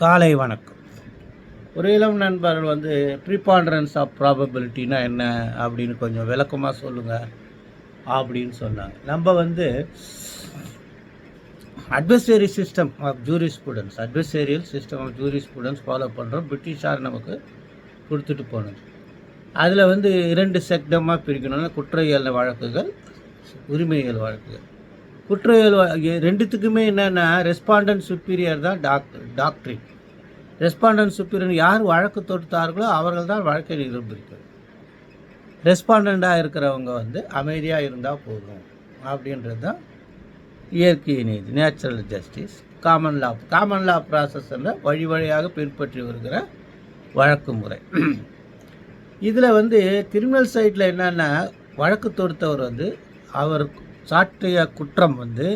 காலை வணக்கம். ஒரு இளம் நண்பர்கள் வந்து ப்ரிபாண்டரன்ஸ் ஆஃப் ப்ராபபிலிட்டினா என்ன அப்படின்னு கொஞ்சம் விளக்கமாக சொல்லுங்கள் அப்படின்னு சொன்னாங்க. நம்ம வந்து adversary system of jury students adversarial system of jury students follow பண்ணுறோம் பிரிட்டிஷார் நமக்கு கொடுத்துட்டு போனது. அதில் வந்து இரண்டு செக்டமாக பிரிக்கணும்னா குற்றவியல் வழக்குகள் உரிமையியல் வழக்குகள். குற்றவியல் ரெண்டுத்துக்குமே என்னென்னா ரெஸ்பாண்டன்ட் சுப்பீரியர் தான் டாக்டர் டாக்டரின் ரெஸ்பாண்டன்ட் சுப்பீரியர் யார் வழக்கு தொடுத்தார்களோ அவர்கள் தான் வழக்கை நிரூபிக்கிறது ரெஸ்பாண்டண்ட்டாக இருக்கிறவங்க வந்து அமைதியாக இருந்தால் போதும் அப்படின்றது தான் இயற்கை நீதி natural justice common law common law ப்ராசஸில் வழி வழியாக பின்பற்றி வருகிற வழக்கு முறை. இதில் வந்து கிரிமினல் சைடில் என்னென்னா வழக்கு தொடுத்தவர் வந்து அவர் சாட்டிய குற்றம் வந்து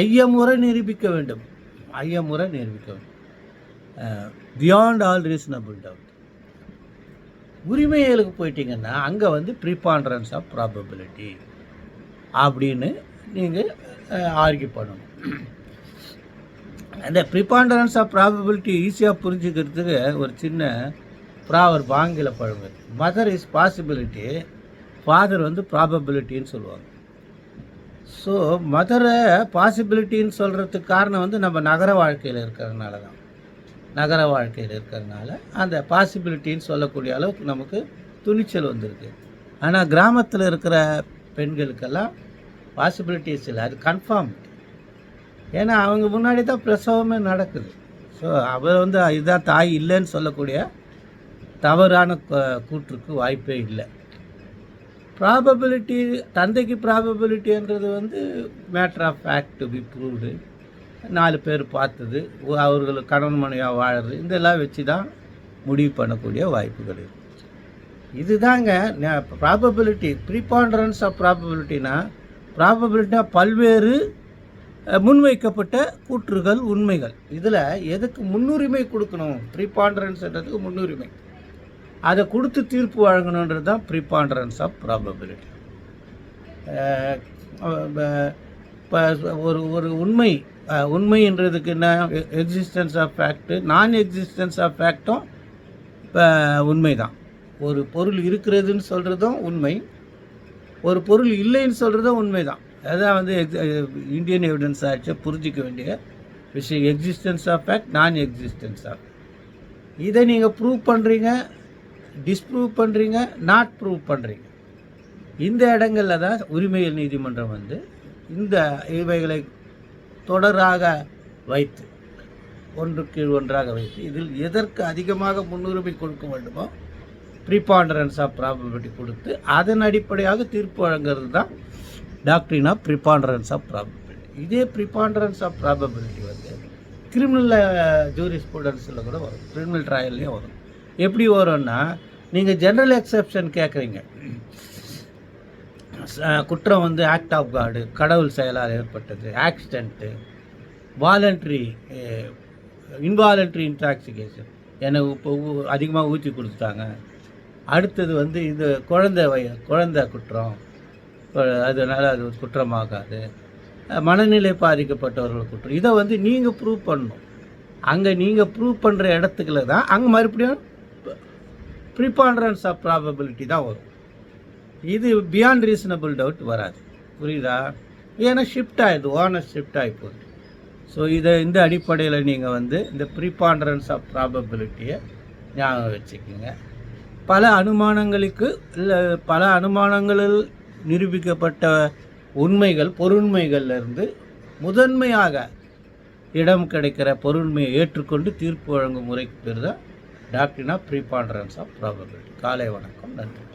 ஐயமுறை நிரூபிக்க வேண்டும். ஐயமுறை நிரூபிக்க வேண்டும். பியாண்ட் ஆல் ரீசனபிள் டவுட் உரிமையலுக்கு போயிட்டீங்கன்னா அங்கே வந்து ப்ரீபாண்டரன்ஸ் ஆஃப் ப்ராபபிலிட்டி அப்படின்னு நீங்கள் ஆர்கியூ பண்ணணும். அந்த ப்ரிபாண்டரன்ஸ் ஆஃப் ப்ராபபிலிட்டி ஈஸியாக புரிஞ்சுக்கிறதுக்கு ஒரு சின்ன ப்ரா ஒரு ஆங்கில பழம் மதர் இஸ் பாசிபிலிட்டி ஃபாதர் வந்து ப்ராபபிலிட்டின்னு சொல்லுவாங்க. ஸோ மதுரை பாசிபிலிட்டின்னு சொல்கிறதுக்கு காரணம் வந்து நம்ம நகர வாழ்க்கையில் இருக்கிறதுனால தான். நகர வாழ்க்கையில் இருக்கிறதுனால அந்த பாசிபிலிட்டின்னு சொல்லக்கூடிய அளவுக்கு நமக்கு துணிச்சல் வந்திருக்கு. ஆனால் கிராமத்தில் இருக்கிற பெண்களுக்கெல்லாம் பாசிபிலிட்டிஸ் இல்லை. அது கன்ஃபார்ம் ஏன்னா அவங்க முன்னாடி தான் பிரசவமே நடக்குது. ஸோ அவர் வந்து இதுதான் தாய் இல்லைன்னு சொல்லக்கூடிய தவறான கூற்றுக்கு வாய்ப்பே இல்லை. ப்ராபபிலிட்டி தந்தைக்கு ப்ராபபிலிட்டின்றது வந்து matter of fact to be proved நாலு பேர் பார்த்தது அவர்கள் கணவன் மனைவியாக வாழறது இதெல்லாம் வச்சு தான் முடிவு பண்ணக்கூடிய வாய்ப்புகள் இருக்கு இதுதாங்க ப்ராபபிலிட்டி ப்ரீபாண்டரன்ஸ் ஆஃப் ப்ராபபிலிட்டினா ப்ராபபிலிட்டினா பல்வேறு முன்வைக்கப்பட்ட கூற்றுகள் உண்மைகள். இதில் எதுக்கு முன்னுரிமை கொடுக்கணும்? ப்ரீபாண்டரன்ஸ்ன்றதுக்கு முன்னுரிமை. அதை கொடுத்து தீர்ப்பு வழங்கணுன்றது தான் ப்ரிபாண்டரன்ஸ் ஆஃப் ப்ராபபிலிட்டி இப்போ ஒரு ஒரு உண்மை உண்மைன்றதுக்கு என்ன எக்ஸிஸ்டன்ஸ் ஆஃப் ஃபேக்ட்டு நான் எக்ஸிஸ்டன்ஸ் ஆஃப் ஃபேக்டும் இப்போ உண்மை தான் ஒரு பொருள் இருக்கிறதுன்னு சொல்கிறதும் உண்மை ஒரு பொருள் இல்லைன்னு சொல்கிறதும் உண்மை தான் அதான் வந்து இந்தியன் எவிடன்ஸ் ஆச்சு புரிஞ்சிக்க வேண்டிய விஷயம். எக்ஸிஸ்டன்ஸ் ஆஃப் ஃபேக்ட் நான் எக்ஸிஸ்டன்ஸ் ஆஃப் இதை நீங்கள் ப்ரூவ் பண்ணுறீங்க டிஸ்ப்ரூவ் பண்ணுறீங்க நாட் ப்ரூவ் பண்ணுறீங்க இந்த இடங்களில் தான் உரிமையல் நீதிமன்றம் வந்து இந்த இவைகளை தொடராக வைத்து ஒன்று கீழ் ஒன்றாக வைத்து இதில் எதற்கு அதிகமாக முன்னுரிமை கொடுக்க வேண்டுமோ ப்ரிபாண்டரன்ஸ் ஆஃப் ப்ராபபிலிட்டி கொடுத்து அதன் அடிப்படையாக தீர்ப்பு வழங்குறது தான் டாக்டரின் ஆஃப் ப்ரிபாண்டரன்ஸ் ஆஃப் ப்ராபபிலிட்டி இதே ப்ரிபாண்டரன்ஸ் ஆஃப் ப்ராபபிலிட்டி வந்து கிரிமினல் ஜூரி ஸ்டூடெண்ட்ஸில் கூட வரும். கிரிமினல் ட்ரையல்லையும் வரும். எப்படி வரும்னா நீங்கள் ஜென்ரல் எக்ஸெப்ஷன் கேட்குறீங்க குற்றம் வந்து ஆக்ட் ஆஃப் காடு கடவுள் செயலால் ஏற்பட்டது ஆக்சிடென்ட்டு வாலண்ட்ரி இன்வாலண்ட்ரி இன்டாக்சிகேஷன் எனக்கு இப்போ அதிகமாக ஊற்றி கொடுத்துட்டாங்க. அடுத்தது வந்து இது குழந்தை வய குழந்தை குற்றம். அதனால் அது ஒரு குற்றமாகாது. மனநிலை பாதிக்கப்பட்டவர்கள் குற்றம். இதை வந்து நீங்கள் ப்ரூவ் பண்ணணும். அங்கே நீங்கள் ப்ரூவ் பண்ணுற இடத்துக்குள்ள தான் அங்கே மறுபடியும் ப்ரிபாண்டரன்ஸ் ஆஃப் ப்ராபபிலிட்டி தான் வரும். இது பியாண்ட் ரீசனபிள் டவுட் வராது. புரியுதா? ஏன்னா ஷிஃப்ட் ஆகிடுது ஓனர் ஷிஃப்ட் ஆகி போகுது. ஸோ இதை இந்த அடிப்படையில் நீங்கள் வந்து இந்த ப்ரீபாண்டரன்ஸ் ஆஃப் ப்ராபபிலிட்டியை ஞாபகம் வச்சுக்கோங்க. பல அனுமானங்களுக்கு இல்லை பல அனுமானங்களில் நிரூபிக்கப்பட்ட உண்மைகள் பொருண்மைகள்லேருந்து முதன்மையாக இடம் கிடைக்கிற பொருண்மையை ஏற்றுக்கொண்டு தீர்ப்பு வழங்கும் முறைக்கு பேர் தான் doctrine of preponderance of probability காலை வணக்கம். நன்றி.